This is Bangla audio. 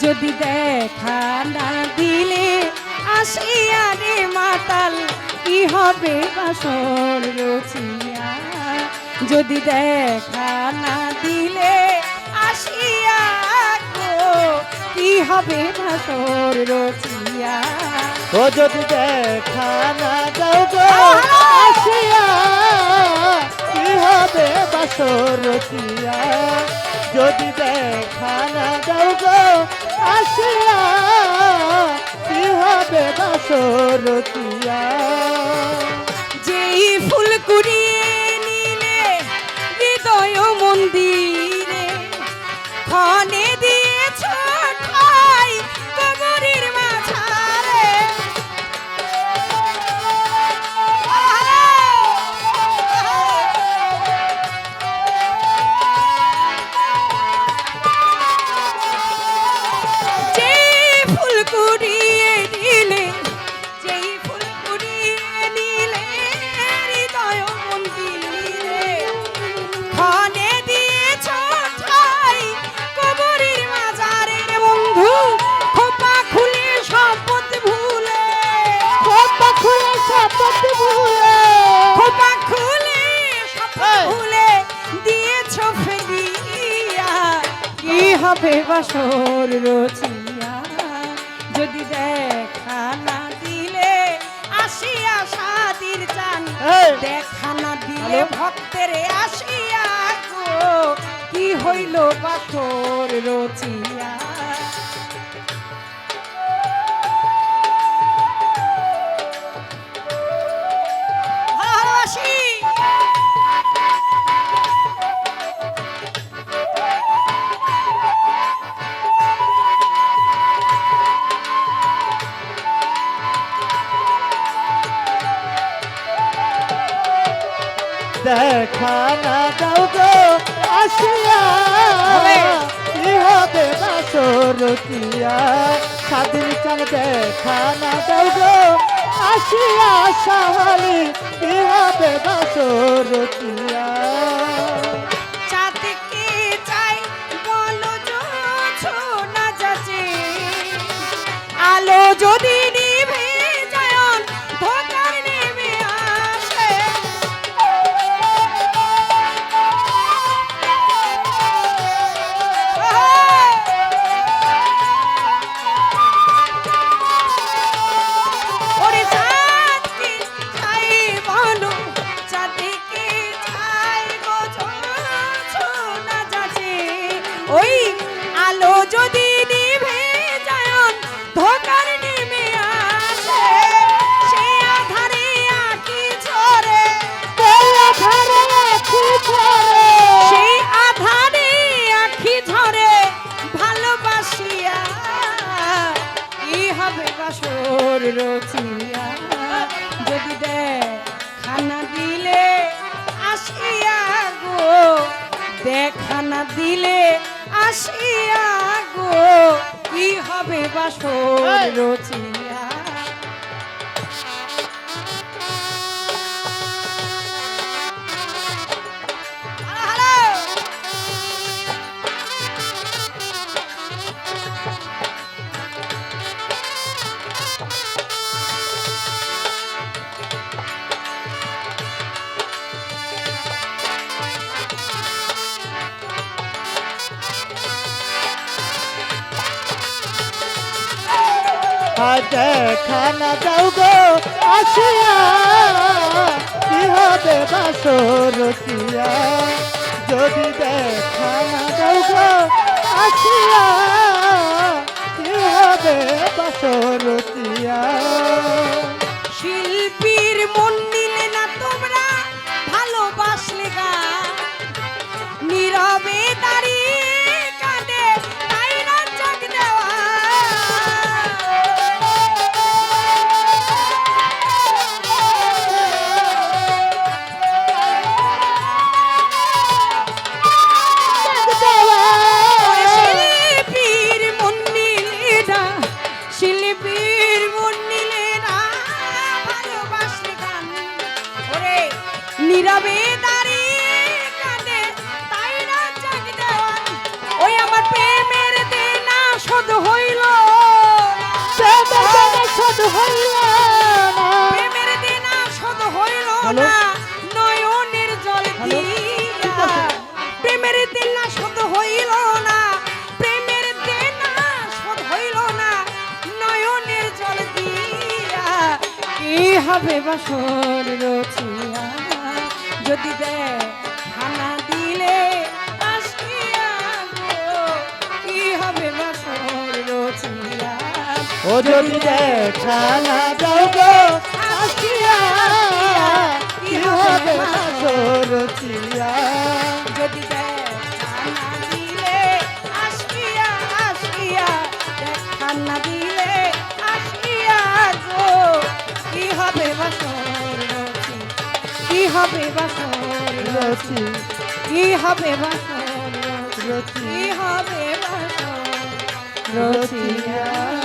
যদি দেখা না দিলে আসিয়া রে মাতাল কি হবে বাসর রচিয়া? যদি দেখা না দিলে আসিয়া গো কি হবে বাসর রচিয়া? ও যদি দেখা না দাও গো আসিয়া কি হবে বাসর রচিয়া? যদি দেখা না রচিয়া হবে বাসর রচিয়া। যদি দেখা না দিলে আসিয়া সাদির চান! দেখা না দিলে ভক্তের আসিয়া গো। কি হইল বাসর রচিয়া? দেখা না দাও গো আসিয়া হবে। কি হবে বাসর রচিয়া স্বাধীন চান দেখা না দাও গো আসিয়া সাহালি কি হবে বাসর রচিয়া চাঁদকে চাই বলো না যাচ্ছে আলো যদি হবে বাসর রচিয়া যদি দে খানা দিলে আসিয়া গো দেখানা দিলে আসিয়া গো কি হবে বাসর! রচিয়া আর খানা যাও গো, আসিয়া। কি হবে বাসর রচিয়া যদি দেখা যাও গো, আসিয়া। কি হবে বাসর শিল্পীর মন নিলে ভালোবাসলে গান হবে বাসর রচিয়া। যদি খানা দিলে কি হবে বাসর রচিয়া? ও যদি দেখা না দাও গো আসিয়া কি হবে রচিয়া? যদি হবে বাসর রচি কি হবে বাসর রচি হবে বাসর রচিয়া